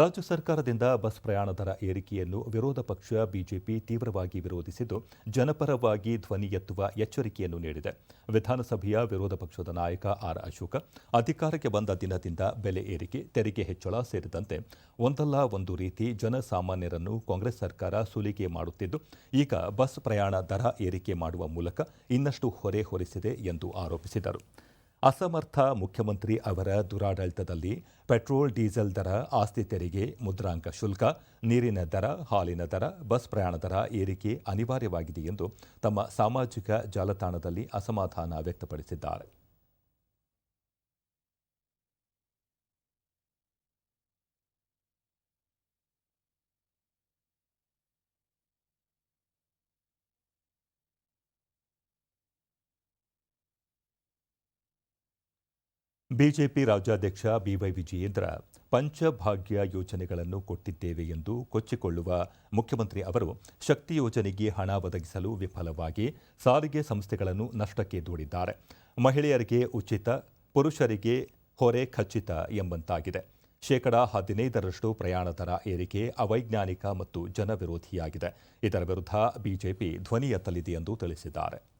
ರಾಜ್ಯ ಸರ್ಕಾರದಿಂದ ಬಸ್ ಪ್ರಯಾಣ ದರ ಏರಿಕೆಯನ್ನು ವಿರೋಧ ಪಕ್ಷ ಬಿಜೆಪಿ ತೀವ್ರವಾಗಿ ವಿರೋಧಿಸಿದ್ದು, ಜನಪರವಾಗಿ ಧ್ವನಿ ಎತ್ತುವ ಎಚ್ಚರಿಕೆಯನ್ನು ನೀಡಿದೆ. ವಿಧಾನಸಭೆಯ ವಿರೋಧ ಪಕ್ಷದ ನಾಯಕ ಆರ್ ಅಶೋಕ, ಅಧಿಕಾರಕ್ಕೆ ಬಂದ ದಿನದಿಂದ ಬೆಲೆ ಏರಿಕೆ, ತೆರಿಗೆ ಹೆಚ್ಚಳ ಸೇರಿದಂತೆ ಒಂದಲ್ಲ ಒಂದು ರೀತಿ ಜನಸಾಮಾನ್ಯರನ್ನು ಕಾಂಗ್ರೆಸ್ ಸರ್ಕಾರ ಸುಲಿಗೆ ಮಾಡುತ್ತಿದ್ದು, ಈಗ ಬಸ್ ಪ್ರಯಾಣ ದರ ಏರಿಕೆ ಮಾಡುವ ಮೂಲಕ ಇನ್ನಷ್ಟು ಹೊರೆ ಹೊರಿಸಿದೆ ಎಂದು ಆರೋಪಿಸಿದರು. ಅಸಮರ್ಥ ಮುಖ್ಯಮಂತ್ರಿ ಅವರ ದುರಾಡಳಿತದಲ್ಲಿ ಪೆಟ್ರೋಲ್, ಡೀಸೆಲ್ ದರ, ಆಸ್ತಿ ತೆರಿಗೆ, ಮುದ್ರಾಂಕ ಶುಲ್ಕ, ನೀರಿನ ದರ, ಹಾಲಿನ ದರ, ಬಸ್ ಪ್ರಯಾಣ ದರ ಏರಿಕೆ ಅನಿವಾರ್ಯವಾಗಿದೆ ಎಂದು ತಮ್ಮ ಸಾಮಾಜಿಕ ಜಾಲತಾಣದಲ್ಲಿ ಅಸಮಾಧಾನ ವ್ಯಕ್ತಪಡಿಸಿದ್ದಾರೆ. ಬಿಜೆಪಿ ರಾಜ್ಯಾಧ್ಯಕ್ಷ ಬಿವೈ ವಿಜಯೇಂದ್ರ ಪಂಚಭಾಗ್ಯ ಯೋಜನೆಗಳನ್ನು ಕೊಟ್ಟಿದ್ದೇವೆ ಎಂದು ಕೊಚ್ಚಿಕೊಳ್ಳುವ ಮುಖ್ಯಮಂತ್ರಿ ಅವರು ಶಕ್ತಿ ಯೋಜನೆಗೆ ಹಣ ಒದಗಿಸಲು ವಿಫಲವಾಗಿ ಸಾರಿಗೆ ಸಂಸ್ಥೆಗಳನ್ನು ನಷ್ಟಕ್ಕೆ ದೂಡಿದ್ದಾರೆ. ಮಹಿಳೆಯರಿಗೆ ಉಚಿತ, ಪುರುಷರಿಗೆ ಹೊರೆ ಖಚಿತ ಎಂಬಂತಾಗಿದೆ. ಶೇಕಡಾ ಹದಿನೈದರಷ್ಟು ಪ್ರಯಾಣ ದರ ಏರಿಕೆ ಅವೈಜ್ಞಾನಿಕ ಮತ್ತು ಜನವಿರೋಧಿಯಾಗಿದೆ. ಇದರ ವಿರುದ್ಧ ಬಿಜೆಪಿ ಧ್ವನಿ ಎತ್ತಲಿದೆ ಎಂದು ತಿಳಿಸಿದ್ದಾರೆ.